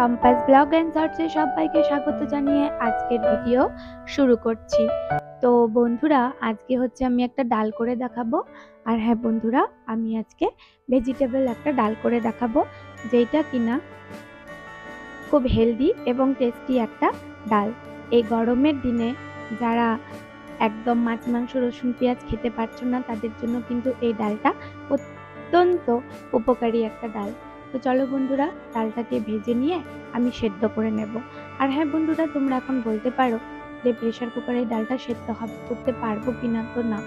সম্পাস blog and শর্টসে সবাইকে স্বাগত জানিয়ে আজকের ভিডিও শুরু করছি। তো বন্ধুরা, আজকে হচ্ছে আমি একটা ডাল করে দেখাবো। আর হ্যাঁ বন্ধুরা, আমি আজকে ভেজিটেবল একটা ডাল করে দেখাবো যেটা কিনা খুব হেলদি এবং টেস্টি একটা ডাল। এই গরমের দিনে যারা একদম মাছ, মাংস, রসুন, পেঁয়াজ খেতে পারছ না, তাদের জন্য কিন্তু এই ডালটা অত্যন্ত উপকারী একটা ডাল। তো চলো বন্ধুরা, ডালটাকে ভেজে নিয়ে আমি সেদ্ধ করে নেব। আর হ্যাঁ বন্ধুরা, তোমরা এখন বলতে পারো যে প্রেশার কুকারে ডালটা সেদ্ধ হবে, করতে পারব কি না তো না।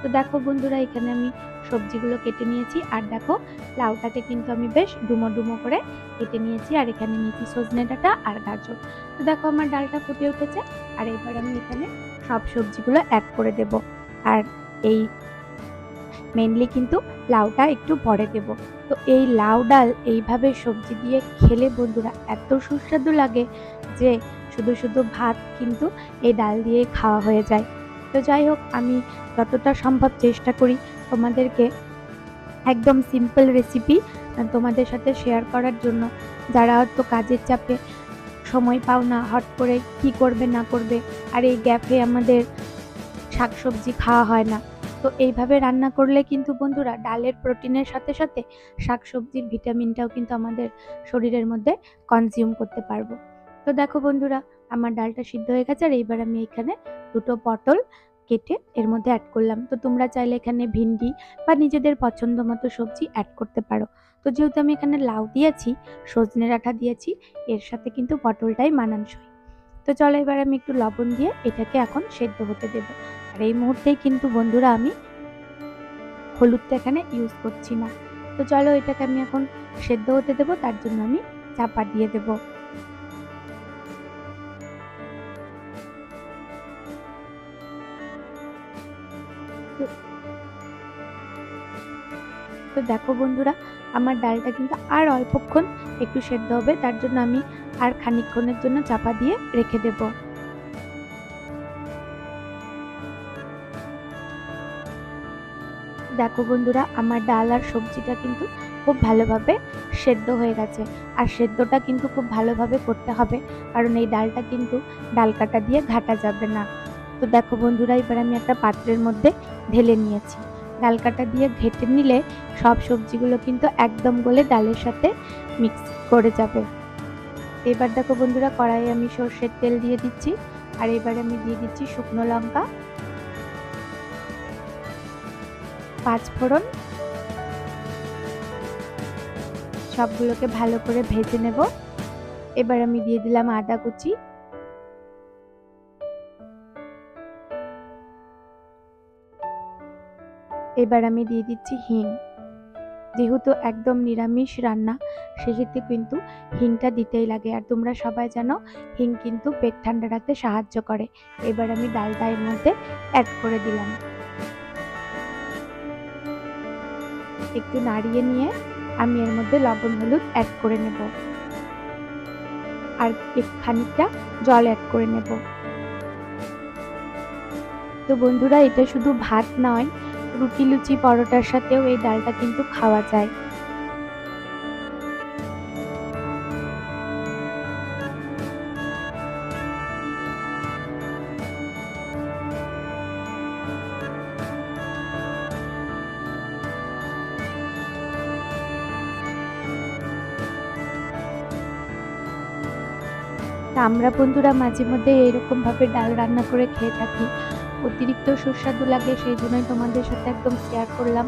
তো দেখো বন্ধুরা, এখানে আমি সবজিগুলো কেটে নিয়েছি। আর দেখো, লাউটাকে কিন্তু আমি বেশ ডুমো ডুমো করে কেটে নিয়েছি। আর এখানে নিয়েছি সজনে ডাঁটা আর গাজর। তো দেখো আমার ডালটা ফুটে উঠেছে। আর এবার আমি এখানে সব সবজিগুলো অ্যাড করে দেব। আর এই মেনলি কিন্তু লাউটা একটু পরে দেব। তো এই লাউ ডাল এইভাবে সবজি দিয়ে খেলে বন্ধুরা এত সুস্বাদু লাগে যে শুধু শুধু ভাত কিন্তু এই ডাল দিয়ে খাওয়া হয়ে যায়। তো যাই হোক, আমি যতটা সম্ভব চেষ্টা করি তোমাদেরকে একদম সিম্পল রেসিপি তোমাদের সাথে শেয়ার করার জন্য। যারা হয়তো কাজের চাপে সময় পাও না, হট করে কি করবে না করবে, আর এই গ্যাপে আমাদের শাকসবজি খাওয়া হয় না। তো এইভাবে রান্না করলে কিন্তু বন্ধুরা ডালের প্রোটিনের সাথে সাথে শাকসবজির ভিটামিনটাও কিন্তু আমাদের শরীরের মধ্যে কনজিউম করতে পারব। তো দেখো বন্ধুরা, আমার ডালটা সিদ্ধ হয়ে গেছে আর এইবার আমি এখানে দুটো পটল কেটে এর মধ্যে অ্যাড করলাম। তো তোমরা চাইলে এখানে ভিন্ডি বা নিজেদের পছন্দ মতো সবজি অ্যাড করতে পারো। তো যেহেতু আমি এখানে লাউ দিয়েছি, সজনে ডাঁটা দিয়েছি, এর সাথে কিন্তু পটলটাই মানানসই। তো চলো এবার আমি একটু লবণ দিয়ে এটাকে এখন সেদ্ধ হতে দেবো। আর এই মুহূর্তেই কিন্তু বন্ধুরা আমি হলুদটা এখানে ইউজ করছি না। তো চলো এটাকে আমি এখন সেদ্ধ হতে দেবো, তার জন্য আমি চাপা দিয়ে দেব। তো দেখো বন্ধুরা, আমার ডালটা কিন্তু আর অল্পক্ষণ একটু সেদ্ধ হবে, তার জন্য আমি আর খানিকক্ষণের জন্য চাপা দিয়ে রেখে দেবো। দেখো বন্ধুরা, আমার ডাল আর সবজিটা কিন্তু খুব ভালোভাবে সেদ্ধ হয়ে গেছে। আর সেদ্ধটা কিন্তু খুব ভালোভাবে করতে হবে, কারণ এই ডালটা কিন্তু ডাল কাটা দিয়ে ঘাটা যাবে না। তো দেখো বন্ধুরা, এবার আমি একটা পাত্রের মধ্যে ঢেলে নিয়েছি। ডাল কাটা দিয়ে ঘেটে নিলে সব সবজিগুলো কিন্তু একদম গলে ডালের সাথে মিক্স করে যাবে। এবার দেখো বন্ধুরা, কড়াইয়ে আমি সর্ষের তেল দিয়ে দিচ্ছি, আর এবার আমি দিয়ে দিচ্ছি শুকনো লঙ্কা, পাঁচ ফোড়ন, সবগুলোকে ভালো করে ভেজে নেব। এবার আমি দিয়ে দিলাম আদা কুচি। এবার আমি দিয়ে দিচ্ছি হিং। যেহেতু একদম নিরামিষ রান্না সেক্ষেত্রে কিন্তু হিংটা দিতেই লাগে। আর তোমরা সবাই জানো, হিং কিন্তু পেট ঠান্ডা রাখতে সাহায্য করে। এবার আমি ডালটা এর মধ্যে অ্যাড করে দিলাম। একটু নাড়িয়ে নিয়ে আমি এর মধ্যে লবণ, হলুদ অ্যাড করে নেব। আর খানিকটা জল অ্যাড করে নেব। তো বন্ধুরা, এটা শুধু ভাত নয় রুটি, লুচি, পরোটার সাথেও এই ডালটা কিন্তু খাওয়া যায়। আমরা বন্ধুরা মাঝে মধ্যে এরকমভাবে ডাল রান্না করে খেয়ে থাকি। অতিরিক্ত সুস্বাদু লাগে, সেই জন্যই তোমাদের সাথে একদম শেয়ার করলাম।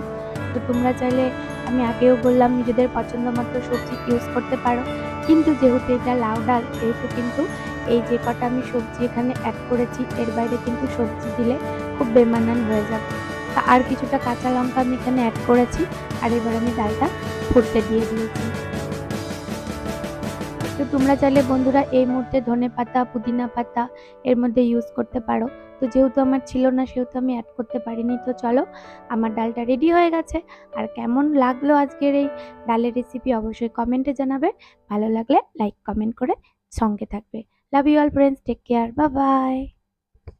তো তোমরা চাইলে আমি আগেও বললাম, নিজেদের পছন্দ মতো সবজি ইউজ করতে পারো। কিন্তু যেহেতু এটা লাউ ডাল, সেহেতু কিন্তু এই যে কটা আমি সবজি এখানে অ্যাড করেছি, এর বাইরে কিন্তু সবজি দিলে খুব বেমানান হয়ে যাবে। আর কিছুটা কাঁচা লঙ্কা আমি এখানে অ্যাড করেছি, আর এবার আমি ডালটা ফুটতে দিয়ে দিয়েছি। তো তোমরা চাইলে বন্ধুরা এই মুহূর্তে ধনে পাতা, পুদিনা পাতা এর মধ্যে ইউজ করতে পারো। তো যেহেতু আমার ছিল না, সেহেতু আমি অ্যাড করতে পারিনি। তো চলো, আমার ডালটা রেডি হয়ে গেছে। আর কেমন লাগল আজকের এই ডালের রেসিপি অবশ্যই কমেন্টে জানাবে। ভালো লাগলে লাইক কমেন্ট করে সঙ্গে থাকবে। Love you all friends take care বা বাই